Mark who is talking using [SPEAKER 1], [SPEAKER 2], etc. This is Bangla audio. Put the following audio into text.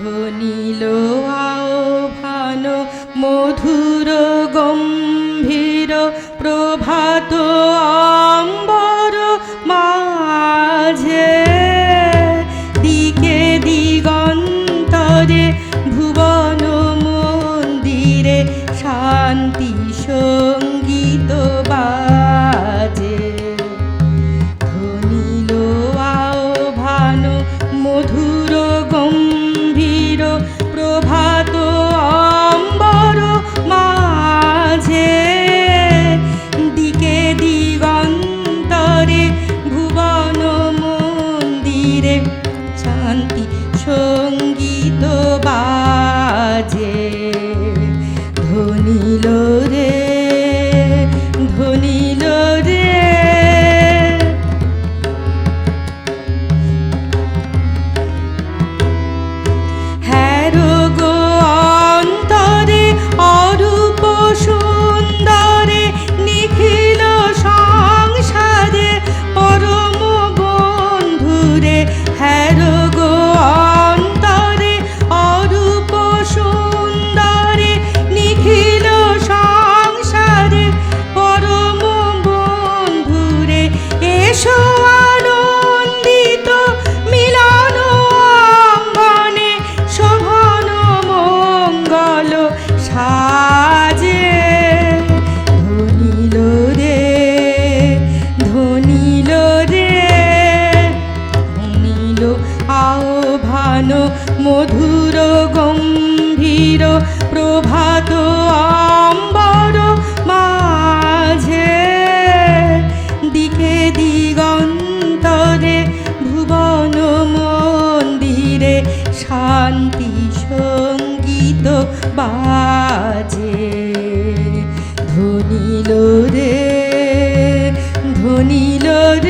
[SPEAKER 1] ধ্বনিলো নিল রে নিল আহ্বান মধুর গম্ভীর প্রভাত আম্বর মাঝে। দিকে দিগন্তরে ভুবন মন্দিরে শান্তি সংগীত বাজে। ধনিল রে anilere